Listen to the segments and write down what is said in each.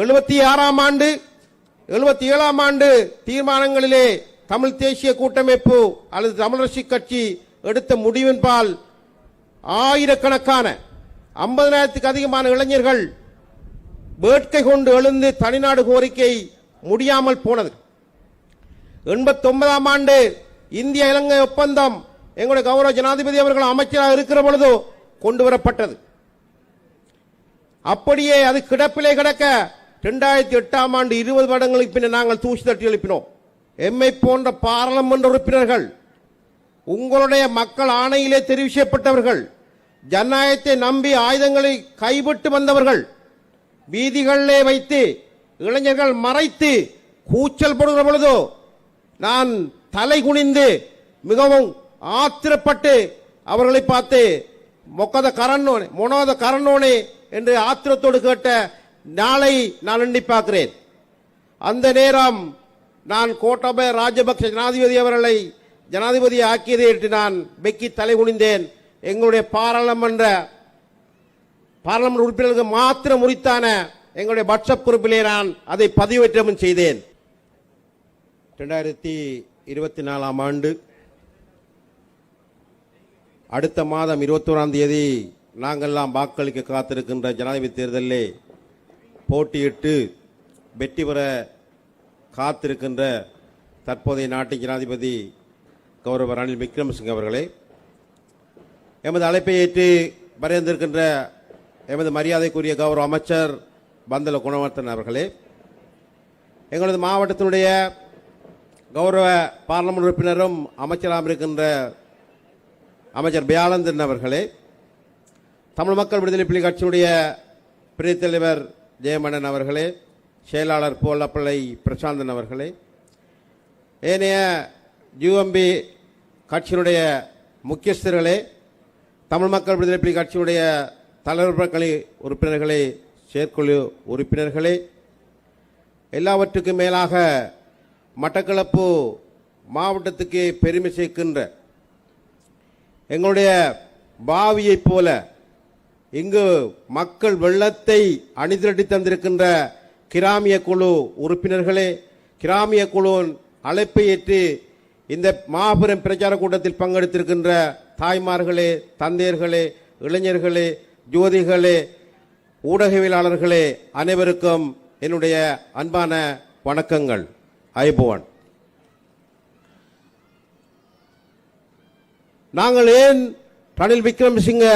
எழுபத்தி ஆறாம் ஆண்டு எழுபத்தி ஏழாம் ஆண்டு தீர்மானங்களிலே தமிழ் தேசிய கூட்டமைப்பு அல்லது தமிழரசு கட்சி எடுத்த முடிவின்பால் ஆயிரக்கணக்கான ஐம்பதனாயிரத்துக்கு அதிகமான இளைஞர்கள் வேட்கை கொண்டு எழுந்து தனிநாடு கோரிக்கை முடியாமல் போனது. எண்பத்தொன்பதாம் ஆண்டு இந்திய இலங்கை ஒப்பந்தம் எங்களுடைய கௌரவ ஜனாதிபதி அவர்கள் அமைச்சராக இருக்கிற பொழுது கொண்டு வரப்பட்டது. அப்படியே அது கிடப்பிலே கிடக்க ரெண்டாயிரத்தி எட்டாம் ஆண்டு இருபது வருடங்களுக்கு பின்னர் நாங்கள் தூசி தட்டி எழுப்பினோம். எம்மை போன்ற பாராளுமன்ற உறுப்பினர்கள் உங்களுடைய மக்கள் ஆணையிலே தெரிவு செய்யப்பட்டவர்கள் ஜனநாயகத்தை நம்பி ஆயுதங்களை கைவிட்டு வந்தவர்கள் வீதிகளிலே வைத்து இளைஞர்கள் மறைத்து கூச்சல் போடுகிற பொழுதோ நான் தலை குனிந்து மிகவும் ஆத்திரப்பட்டு அவர்களை பார்த்து மொக்கத கரண்ணோனே மொனோத கரண்ணோனே என்று ஆத்திரத்தோடு கேட்ட நாளை நான் எண்ணி பார்க்கிறேன் அந்த நேரம் நான் கோட்டபய ராஜபக்ஷ ஜனாதிபதி அவர்களை ஜனாதிபதி ஆக்கியதை ஏற்று நான் வெக்கி தலை குனிந்தேன். எங்களுடைய பாராளுமன்ற பாராளுமன்ற உறுப்பினர்களுக்கு மாத்திரம் உரித்தான எங்களுடைய வாட்ஸ்அப் குறிப்பிலே நான் அதை பதிவேற்றமும் செய்தேன். ரெண்டாயிரத்தி இருபத்தி நாலாம் ஆண்டு அடுத்த மாதம் இருபத்தோராம் தேதி நாங்கள்லாம் வாக்களிக்க காத்திருக்கின்ற ஜனாதிபதி தேர்தலில் போட்டியிட்டு வெற்றி பெற காத்திருக்கின்ற தற்போதைய நாட்டின் ஜனாதிபதி கௌரவ ரணில் விக்ரமசிங்க அவர்களே எமது அழைப்பை ஏற்று வரைந்திருக்கின்ற எமது மரியாதைக்குரிய கௌரவ அமைச்சர் பந்தல குணவர்த்தன் அவர்களே எங்களது மாவட்டத்தினுடைய கௌரவ பார்லமெண்ட் உறுப்பினரும் அமைச்சராக இருக்கின்ற அமைச்சர் பியானந்தன் அவர்களே தமிழ் மக்கள் விடுதலை புலி கட்சியுடைய பிரிவு தலைவர் ஜெயமணன் அவர்களே செயலாளர் போலப்பிள்ளை பிரசாந்தன் அவர்களே ஏனைய யூஎம்பி கட்சியினுடைய முக்கியஸ்தர்களே தமிழ் மக்கள் விடுதலை புலி கட்சியினுடைய தலைவர்களே உறுப்பினர்களே செயற்குழு உறுப்பினர்களே எல்லாவற்றுக்கும் மேலாக மட்டக்களப்பு மாவட்டத்துக்கு பெருமை சேர்க்கின்ற எங்களுடைய பாவியைப் போல இங்கு மக்கள் வெள்ளத்தை அணிதிரட்டி தந்திருக்கின்ற கிராமிய குழு உறுப்பினர்களே கிராமிய குழு அழைப்பை ஏற்று இந்த மாபெரும் பிரச்சார கூட்டத்தில் பங்கெடுத்திருக்கின்ற தாய்மார்களே தந்தையர்களே இளைஞர்களே ஜோதிகளே ஊடகவியலாளர்களே அனைவருக்கும் என்னுடைய அன்பான வணக்கங்கள். ஐபோவன் நாங்கள் ஏன் ரணில் விக்ரமசிங்க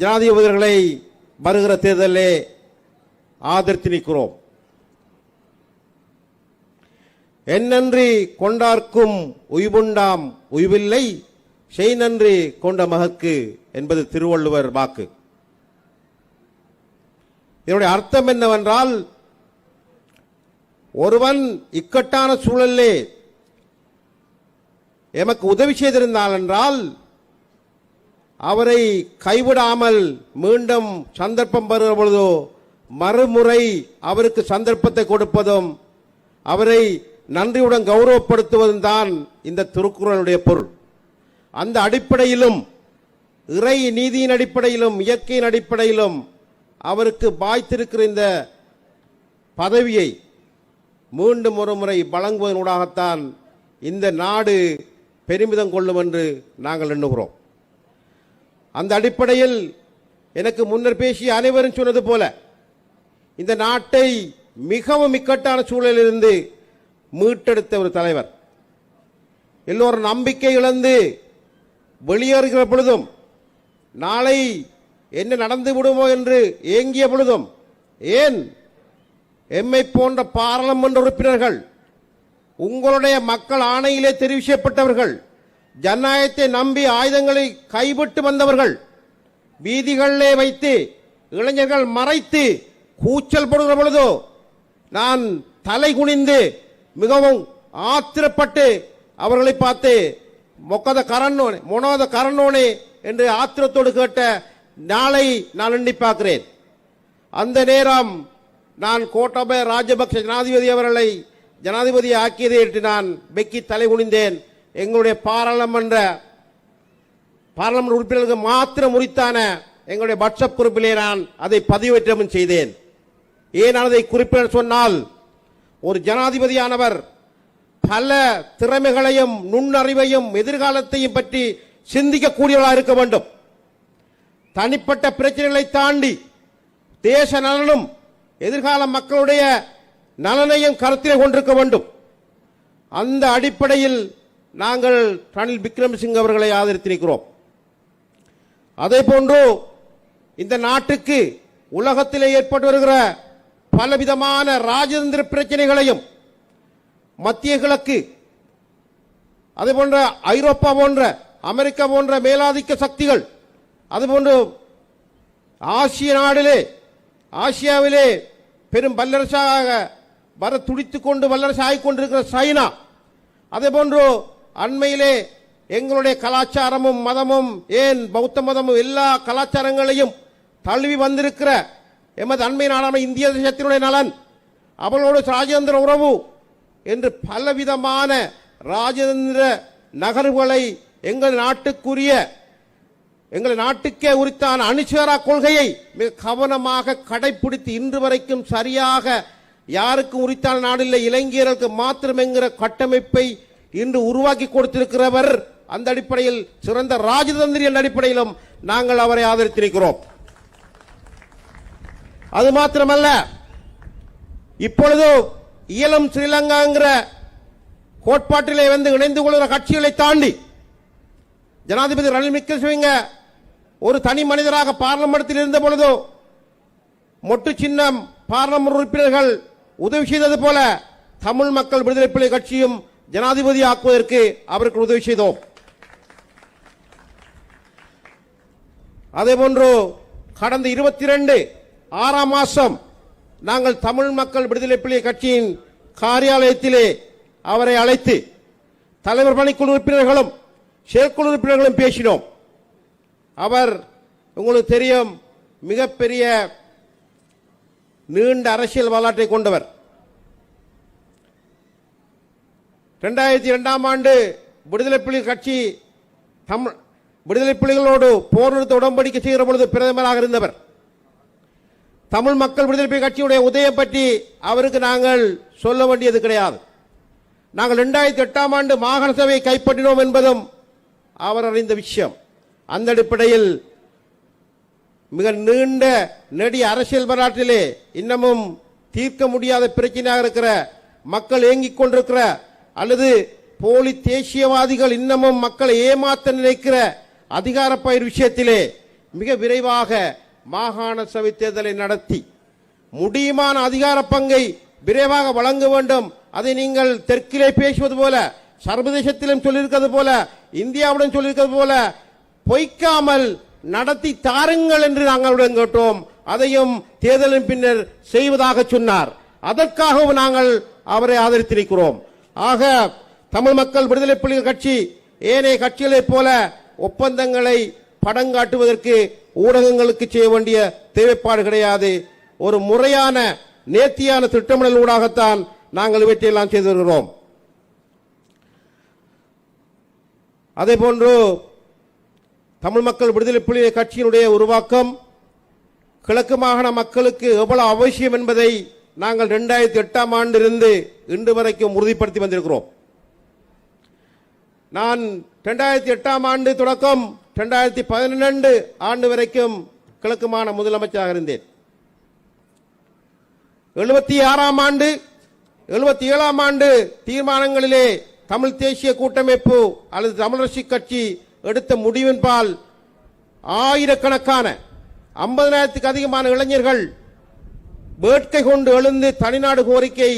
ஜனாதிபதிகளை வருகிற தேர்தலே ஆதரித்து நிற்கிறோம். என்னன்றி கொண்டார்க்கும் உய்வுண்டாம் உய்வில்லை செய் நன்றி கொண்ட மகக்கு என்பது திருவள்ளுவர் வாக்கு. இதனுடைய அர்த்தம் என்னவென்றால் ஒருவன் இக்கட்டான சூழலே எமக்கு உதவி செய்திருந்தால் என்றால் அவரை கைவிடாமல் மீண்டும் சந்தர்ப்பம் வருகிற பொழுதோ மறுமுறை அவருக்கு சந்தர்ப்பத்தை கொடுப்பதும் அவரை நன்றியுடன் கௌரவப்படுத்துவதும் தான் இந்த திருக்குறளுடைய பொருள். அந்த அடிப்படையிலும் இறை நீதியின் அடிப்படையிலும் இயற்கையின் அடிப்படையிலும் அவருக்கு பாய்த்திருக்கிற இந்த பதவியை மீண்டும் ஒரு முறை வழங்குவதனூடாகத்தான் இந்த நாடு பெருமிதம் கொள்ளும் என்று நாங்கள் எண்ணுகிறோம். அந்த அடிப்படையில் எனக்கு முன்னர் பேசிய அனைவரும் சொன்னது போல இந்த நாட்டை மிகவும் இக்கட்டான சூழலிலிருந்து மீட்டெடுத்த ஒரு தலைவர். எல்லோரும் நம்பிக்கை இழந்து வெளியேறுகிற பொழுதும் நாளை என்ன நடந்து விடுமோ என்று ஏங்கிய பொழுதும் ஏன் எம்மை போன்ற பாராளுமன்ற உறுப்பினர்கள் உங்களுடைய மக்கள் ஆணையிலே தெரிவிக்கப்பட்டவர்கள் ஜனநாயகத்தை நம்பி ஆயுதங்களை கைவிட்டு வந்தவர்கள் வீதிகளிலே வைத்து இளைஞர்கள் மறைத்து கூச்சல் போடுகிற பொழுதோ நான் தலை குனிந்து மிகவும் ஆத்திரப்பட்டு அவர்களை பார்த்து மொக்கத கரண்ணோனே மொனோத கரண்ணோனே என்று ஆத்திரத்தோடு கேட்ட நாளை நான் எண்ணி பார்க்கிறேன். அந்த நேரம் நான் கோட்டாபய ராஜபக்ஷ ஜனாதிபதி அவர்களை ஜனாதிபதி ஆக்கியதை என்று நான் வெக்கி தலை குனிந்தேன். எங்களுடைய பாராளுமன்ற பாராளுமன்ற உறுப்பினர்களுக்கு மாத்திரம் உரித்தான எங்களுடைய வாட்ஸ்அப் குறிப்பிலே நான் அதை பதிவேற்றமும் செய்தேன். ஏன் அதை குறிப்பிட சொன்னால் ஒரு ஜனாதிபதியானவர் பல திறமைகளையும் நுண்ணறிவையும் எதிர்காலத்தையும் பற்றி சிந்திக்கக்கூடியவர்களாக இருக்க வேண்டும். தனிப்பட்ட பிரச்சனைகளை தாண்டி தேச நலனும் எதிர்கால மக்களுடைய நலனையும் கருத்தில் கொண்டிருக்க வேண்டும். அந்த அடிப்படையில் நாங்கள் ரணில் விக்ரமசிங் அவர்களை ஆதரித்திருக்கிறோம். அதே போன்று இந்த நாட்டுக்கு உலகத்திலே ஏற்பட்டு வருகிற பலவிதமான ராஜதந்திர பிரச்சனைகளையும் மத்திய கிழக்கு அதே போன்ற ஐரோப்பா போன்ற அமெரிக்கா போன்ற மேலாதிக்க சக்திகள் அதுபோன்று ஆசிய நாடிலே ஆசியாவிலே பெரும் வல்லரசாக வர துடித்துக்கொண்டு வல்லரசு ஆகிக்கொண்டிருக்கிற சைனா அதே போன்று அண்மையிலே எங்களுடைய கலாச்சாரமும் மதமும் ஏன் பௌத்த மதமும் எல்லா கலாச்சாரங்களையும் தழுவி வந்திருக்கிற எமது அண்மை நாடான இந்திய தேசத்தினுடைய நலன் அவளோடு ராஜேந்திர உறவு என்று பலவிதமான ராஜேந்திர நகர்வுகளை எங்கள் நாட்டுக்குரிய எங்கள் நாட்டுக்கே உரித்தான அனுசரா கொள்கையை மிக கவனமாக கடைபிடித்து இன்று வரைக்கும் சரியாக யாருக்கும் உரித்தான நாடில்லை. இளைஞர்களுக்கு மாத்திரம் என்கிற கட்டமைப்பை இன்று உருவாக்கி கொடுத்திருக்கிறவர் அந்த அடிப்படையில் சிறந்த ராஜதந்திரி என்ற அடிப்படையிலும் நாங்கள் அவரை ஆதரித்திருக்கிறோம். அது மாத்திரமல்ல இப்பொழுது இயலும் ஸ்ரீலங்காங்கிற கோட்பாட்டிலே வந்து இணைந்து கொள்கிற கட்சிகளை தாண்டி ஜனாதிபதி ரணில் விக்ரமசிங்க ஒரு தனி மனிதராக பார்லமெண்டத்தில் இருந்த பொழுது மொட்டு சின்னம் பார்லமெண்ட் உறுப்பினர்கள் உதவி செய்தது போல தமிழ் மக்கள் விடுதலை புலி கட்சியும் ஜனாதிபதி ஆக்குவதற்கு அவருக்கு உதவி செய்தோம். அதேபோன்று கடந்த இருபத்தி ரெண்டு ஆறாம் மாசம் நாங்கள் தமிழ் மக்கள் விடுதலை புலி கட்சியின் காரியாலயத்திலே அவரை அழைத்து தலைவர் பணிக்குழு உறுப்பினர்களும் செயற்குழு உறுப்பினர்களும் பேசினோம். அவர் உங்களுக்கு தெரியும் மிகப்பெரிய நீண்ட அரசியல் வரலாற்றை கொண்டவர். ரெண்டாயிரத்தி ரெண்டாம் ஆண்டு விடுதலை புலிகள் கட்சி தமிழ் விடுதலை புலிகளோடு போர் நிறுத்த உடன்படிக்கை செய்கிற பொழுது பிரதமராக இருந்தவர். தமிழ் மக்கள் விடுதலை புலி கட்சியுடைய உதயம் பற்றி அவருக்கு நாங்கள் சொல்ல வேண்டியது கிடையாது. நாங்கள் ரெண்டாயிரத்தி எட்டாம் ஆண்டு மாகாண சபையை கைப்பற்றினோம் என்பதும் அவர் அறிந்த விஷயம். அந்த அடிப்படையில் மிக நீண்ட நெடிய அரசியல் வரலாற்றிலே இன்னமும் தீர்க்க முடியாத பிரச்சனையாக இருக்கிற மக்கள் ஏங்கிக் கொண்டிருக்கிற அல்லது போலி தேசியவாதிகள் இன்னமும் மக்களை ஏமாத்த நினைக்கிற அதிகார பயிர் விஷயத்திலே மிக விரைவாக மாகாண சபை தேர்தலை நடத்தி முடியுமான அதிகார பங்கை விரைவாக வழங்க வேண்டும். அதை நீங்கள் தெற்கிலே பேசுவது போல சர்வதேசத்திலும் சொல்லியிருக்கிறது போல இந்தியாவுடன் சொல்லியிருக்கிறது போல பொய்க்காமல் நடத்தி தாருங்கள் என்று நாங்களுடன் கேட்டோம். அதையும் தேர்தலின் பின்னர் செய்வதாக சொன்னார். அதற்காகவும் நாங்கள் அவரை ஆதரித்திருக்கிறோம். ஆக தமிழ் மக்கள் விடுதலை புலிகள் கட்சி ஏனைய கட்சிகளைப் போல ஒப்பந்தங்களை படங்காட்டுவதற்கு ஊடகங்களுக்கு செய்ய வேண்டிய தேவைப்பாடு கிடையாது. ஒரு முறையான நேர்த்தியான திட்டமிடல் ஊடாகத்தான் நாங்கள் இவற்றையெல்லாம் செய்து வருகிறோம். அதே போன்று தமிழ் மக்கள் விடுதலை புலிகள் கட்சியினுடைய உருவாக்கம் கிழக்கு மாகாண மக்களுக்கு எவ்வளவு அவசியம் என்பதை நாங்கள் ரெண்டாயிரத்தி எட்டாம் ஆண்டிலிருந்து இன்று வரைக்கும் உறுதிப்படுத்தி வந்திருக்கிறோம். நான் ரெண்டாயிரத்தி எட்டாம் ஆண்டு தொடக்கம் ரெண்டாயிரத்தி பதினெண்டு ஆண்டு வரைக்கும் கிழக்குமான முதலமைச்சராக இருந்தேன். எழுபத்தி ஆறாம் ஆண்டு எழுபத்தி ஏழாம் ஆண்டு தீர்மானங்களிலே தமிழ் தேசிய கூட்டமைப்பு அல்லது தமிழரசு கட்சி எடுத்த முடிவின்பால் ஆயிரக்கணக்கான ஐம்பதனாயிரத்துக்கு அதிகமான இளைஞர்கள் வேட்கை கொண்டு எழுந்து தனிநாடு கோரிக்கை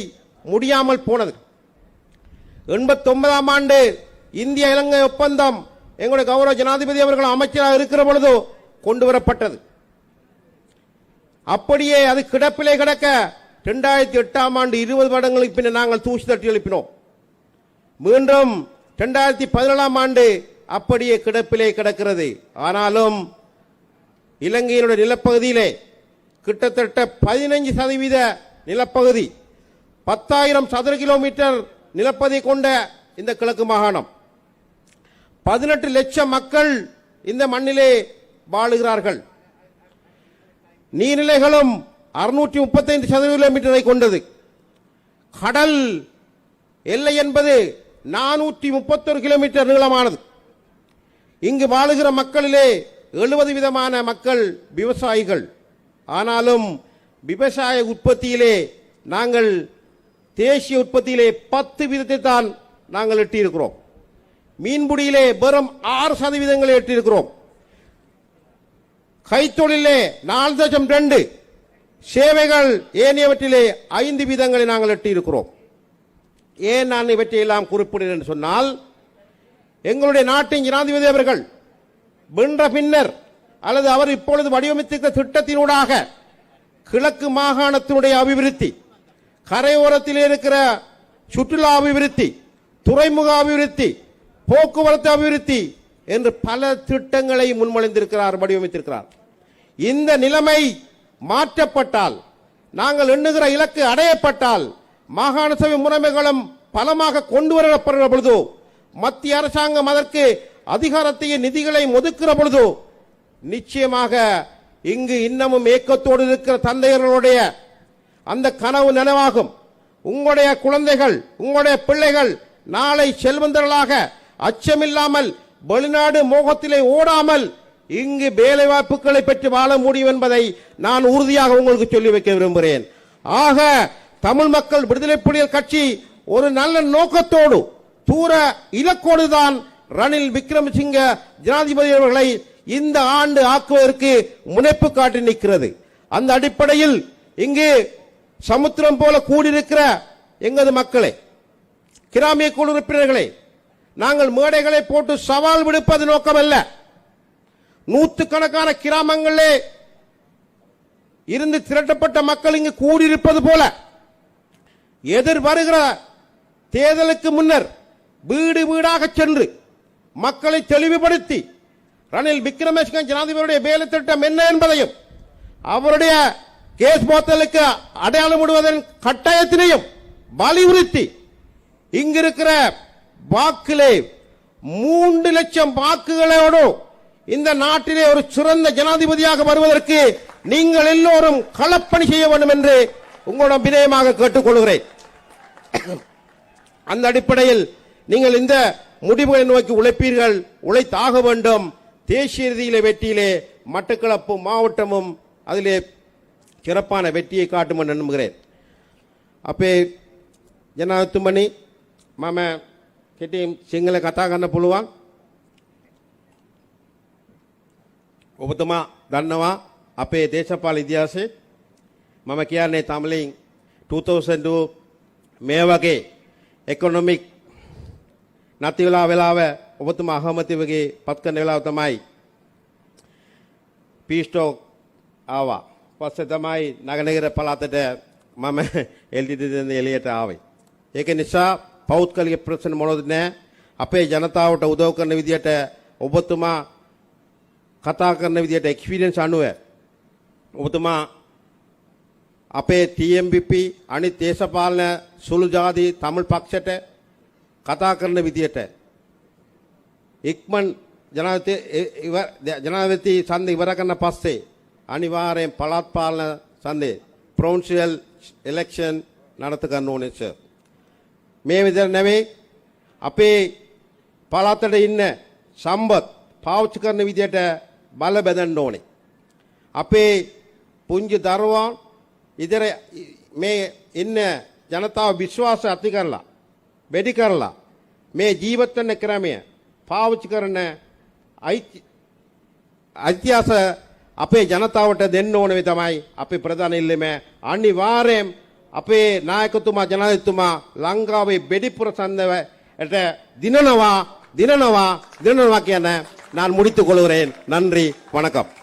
முடியாமல் போனது. எண்பத்தொன்பதாம் ஆண்டு இந்திய இலங்கை ஒப்பந்தம் எங்களுடைய கௌரவ ஜனாதிபதி அவர்கள் அமைச்சராக இருக்கிற பொழுது கொண்டு வரப்பட்டது அப்படியே அது கிடப்பிலே கிடக்க இரண்டாயிரத்தி எட்டாம் ஆண்டு இருபது வருடங்களுக்கு பின்னர் நாங்கள் தூசி தட்டி எழுப்பினோம். மீண்டும் இரண்டாயிரத்தி பதினேழாம் ஆண்டு அப்படியே கிடப்பிலே கிடக்கிறது. ஆனாலும் இலங்கையினுடைய நிலப்பகுதியிலே கிட்டத்தட்ட பதினைஞ்சு சதவீத நிலப்பகுதி பத்தாயிரம் சதுர கிலோமீட்டர் நிலப்பகுதி கொண்ட இந்த கிழக்கு மாகாணம். பதினெட்டு லட்சம் மக்கள் இந்த மண்ணிலே வாழுகிறார்கள். நீர்நிலைகளும் அறுநூற்றி முப்பத்தைந்து சதுர கிலோமீட்டரை கொண்டது. கடல் எல்லை என்பது நானூற்றி முப்பத்தொரு கிலோமீட்டர் நீளமானது. இங்கு வாழுகிற மக்களிலே எழுபது விதமான மக்கள் விவசாயிகள். ஆனாலும் விவசாய உற்பத்தியிலே நாங்கள் தேசிய உற்பத்தியிலே பத்து வீதத்தை தான் நாங்கள் எட்டியிருக்கிறோம். மீன்பிடியிலே வெறும் ஆறு சதவீதங்களை எட்டியிருக்கிறோம். கைத்தொழிலே நாலு தசம் ரெண்டு. சேவைகள் ஏனையவற்றிலே ஐந்து வீதங்களை நாங்கள் எட்டியிருக்கிறோம். ஏன் நான் இவற்றையெல்லாம் குறிப்பிடுகிறேன் என்று சொன்னால் எங்களுடைய நாட்டின் ஜனாதிபதி அவர்கள் வென்ற பின்னர் அல்லது அவர் இப்பொழுது வடிவமைத்திருந்த திட்டத்தினூடாக கிழக்கு மாகாணத்தினுடைய அபிவிருத்தி கரையோரத்தில் இருக்கிற சுற்றுலா அபிவிருத்தி துறைமுக அபிவிருத்தி போக்குவரத்து அபிவிருத்தி என்று பல திட்டங்களை முன்மொழிந்திருக்கிறார் வடிவமைத்திருக்கிறார். இந்த நிலைமை மாற்றப்பட்டால் நாங்கள் எண்ணுகிற இலக்கு அடையப்பட்டால் மாகாண சபை முறைமைகளும் பலமாக கொண்டு வரப்படுகிற பொழுதோ மத்திய அரசாங்கம் அதற்கு அதிகாரத்தையும் நிதிகளை ஒதுக்கிற பொழுதோ நிச்சயமாக இங்கு இன்னமும் ஏக்கத்தோடு இருக்கிற தந்தையர்களுடைய அந்த கனவு நனவாகும். உங்களுடைய குழந்தைகள் உங்களுடைய பிள்ளைகள் நாளை செல்வந்தர்களாக அச்சமில்லாமல் வெளிநாடு மோகத்திலே ஓடாமல் இங்கு வேலை வாய்ப்புகளை பெற்று வாழ முடியும் என்பதை நான் உறுதியாக உங்களுக்கு சொல்லி வைக்க விரும்புகிறேன். ஆக தமிழ் மக்கள் விடுதலை புலிகள் கட்சி ஒரு நல்ல நோக்கத்தோடு தூர இலக்கோடு தான் ரணில் விக்ரமசிங்க ஜனாதிபதி அவர்களை இந்த ஆண்டு ஆக்குவதற்கு முனைப்பு காட்டி நிற்கிறது. அந்த அடிப்படையில் இங்கு சமுத்திரம் போல கூடியிருக்கிற எங்களது மக்களே கிராமிய குழு உறுப்பினர்களே நாங்கள் மேடைகளை போட்டு சவால் விடுப்பது நோக்கமல்ல. நூற்றுக்கணக்கான கிராமங்களிலே இருந்து திரட்டப்பட்ட மக்கள் இங்கு கூடியிருப்பது போல எதிர் வருகிற தேர்தலுக்கு முன்னர் வீடு வீடாக சென்று மக்களை தெளிவுபடுத்தி ரணில் விக்ரமசிங்க ஜனாதிபதியுடைய வேலை திட்டம் என்ன என்பதையும் அவருடைய கேஸ் போத்தலுக்கு அடையாளமிடுவதன் கட்டாயத்தினையும் வலியுறுத்தி இங்கிருக்கிற வாக்கிலே மூன்று லட்சம் வாக்குகளோடு இந்த நாட்டிலே ஒரு சிறந்த ஜனாதிபதியாக வருவதற்கு நீங்கள் எல்லோரும் களப்பணி செய்ய வேண்டும் என்று உங்களிடம் வினயமாக கேட்டுக்கொள்கிறேன். அந்த அடிப்படையில் நீங்கள் இந்த முடிவுகளை நோக்கி உழைப்பீர்கள் உழைத்தாக வேண்டும். தேசிய ரீதியிலே வெற்றியிலே மட்டக்களப்பு மாவட்டமும் அதிலே சிறப்பான வெற்றியை காட்டும் என்று நம்புகிறேன் අපේ ජනාතුමනි මම කෙටිම් සිංහල කතා කරන්න පුළුවන් ඔබතුමා දන්නවා අපේ දේශපාල ඉතිහාසයේ මම කියන්නේ තමිලින් 2002 මේ වගේ එකොනොමික් නැති වෙලා වෙලාව ඔබතුමා අහමතිවගේ පත් කරන වෙලාව තමයි පීස්ටෝක් ආවා. පස්සේ තමයි නගනගර පළාතට මම එල්ටිට දෙන්න එළියට ආවේ. ඒක නිසා පෞද්ගලික ප්‍රශ්න මොනවද නැහැ. අපේ ජනතාවට උදව් කරන විදියට ඔබතුමා කතා කරන විදියට එක්ස්පීරියන්ස් අනුව ඔබතුමා අපේ TMBP අනිත් දේශපාලන සුළු ජාති තමිழ் පක්ෂයට කතා කරන විදියට ඉක්මන් ජනාධිපති ඉව- ජනාධිපති සන්ධ ඉවර කරන පස්සේ අනිවාර්යෙන් පළාත් පාලන සන්ධේ ප්‍රොන්සියල් එලෙක්ෂන් නඩත්තු කරන්න ඕනේ සර්. මේ විදිහට නෙවෙයි අපේ පළාතට ඉන්න සම්බත් පාවිච්චි කරන විදිහට බල බෙදන්න ඕනේ. අපේ පුංචි දරුවන් ඉදිර මේ ඉන්න ජනතාව විශ්වාස ඇති කරලා වැඩි කරලා මේ ජීවත් වෙන ක්‍රමය පාවිච්චි කරන අයිති අයිතිහාස අපේ ජනතාවට දෙන්න ඕන වේ තමයි අපේ ප්‍රධාන ඉල්ලීම අනිවාර්යයෙන් අපේ නායකතුමා ජනාධිපතිතුමා ලංකාවේ බෙඩිපුර සන්දවට දිනනවා දිනනවා දිනනවා කියන நான் முடித்துக் கொள்கிறேன் நன்றி வணக்கம்